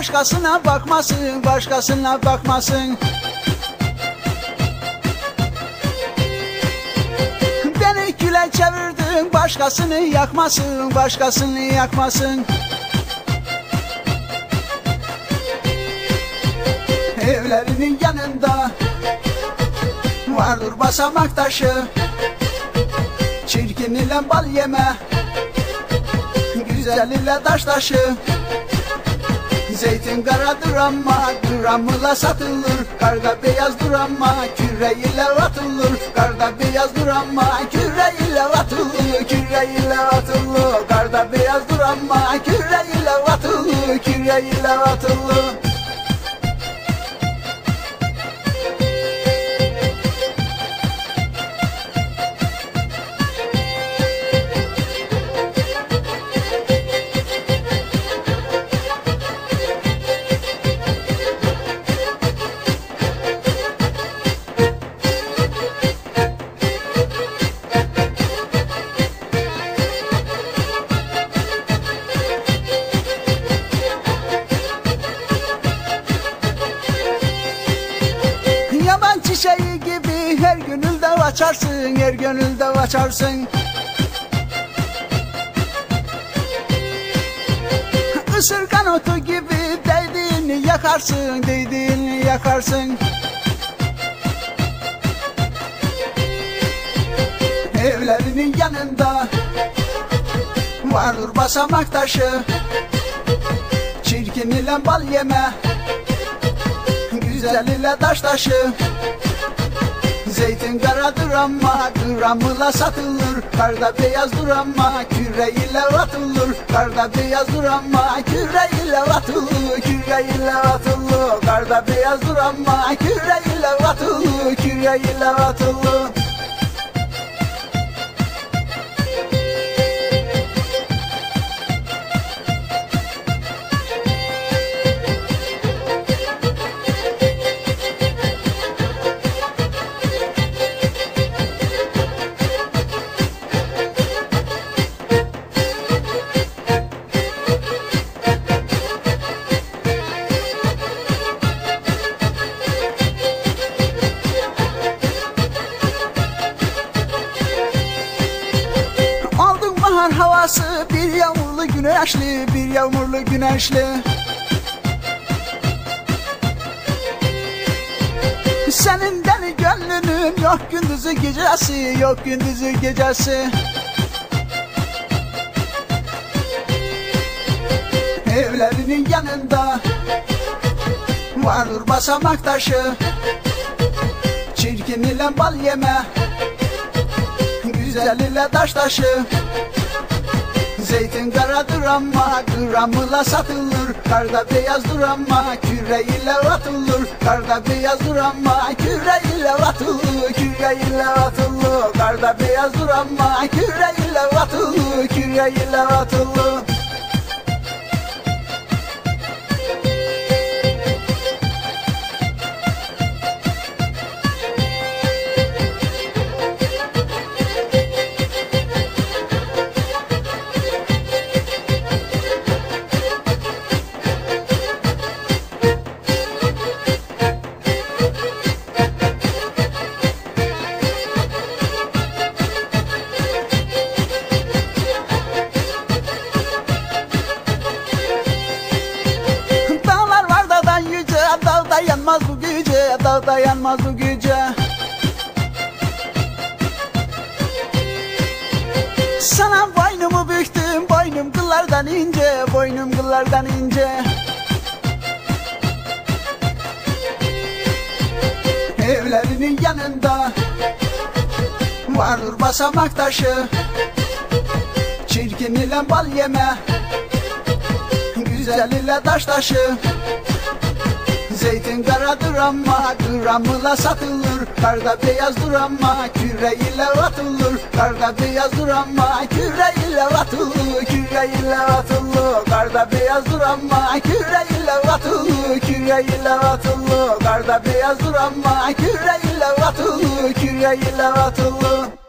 Başkasına bakmasın, başkasına bakmasın. Beni küle çevirdin, başkasını yakmasın, başkasını yakmasın. Evlerinin yanında vardır basamak taşı. Çirkin ile bal yeme Güzel ile taş taşı Zeytin karadır ama gramıyla satılır. Karda beyazdır ama küre ile atılır. Karda beyazdır ama küre ile atılır. Küre ile atılır. Karda beyazdır ama küre ile atılır. Küre ile atılır çiçeği gibi her gönülde açarsın, her gönülde açarsın. Isırgan otu gibi değdiğini yakarsın, değdiğini yakarsın. Evlerinin yanında vardır basamak taşı. Çirkin ile bal yeme güzel ile taş taşı Zeytin karadır ama gramıyla satılır. Karda beyazdır ama küre ile atılır. Karda beyazdır ama küre ile atılır Küre ile atılır. Karda beyazdır ama küre ile atılır Küre ile atılır havası bir yağmurlu güneşli bir yağmurlu güneşli. Senin deli gönlünün yok gündüzü gecesi yok gündüzü gecesi. Evlerinin yanında vardır basamak taşı. Çirkin ile bal yeme güzel ile taş taşı Zeytin karadır ama gramıyla satılır. Karda beyazdır ama küre ile atılır. Karda beyazdır ama küre ile atılır. Küre ile atılır. Karda beyazdır ama küre ile atılır. Küre ile atılır güce Dağda yanmaz bu güce Sana boynumu büktüm Boynum kıllardan ince Boynum kıllardan ince. Evlerinin yanında Vardır basamak taşı. Çirkin ile bal yeme Güzel ile taş taşı Zeytin karadır ama gramıyla satılır. Karda beyazdır ama küre ile atılır. Karda beyazdır ama küre ile atılır. Küre ile atılır. Karda beyazdır ama küre ile atılır. Küre ile atılır. Karda beyazdır ama küre ile atılır. Küre ile atılır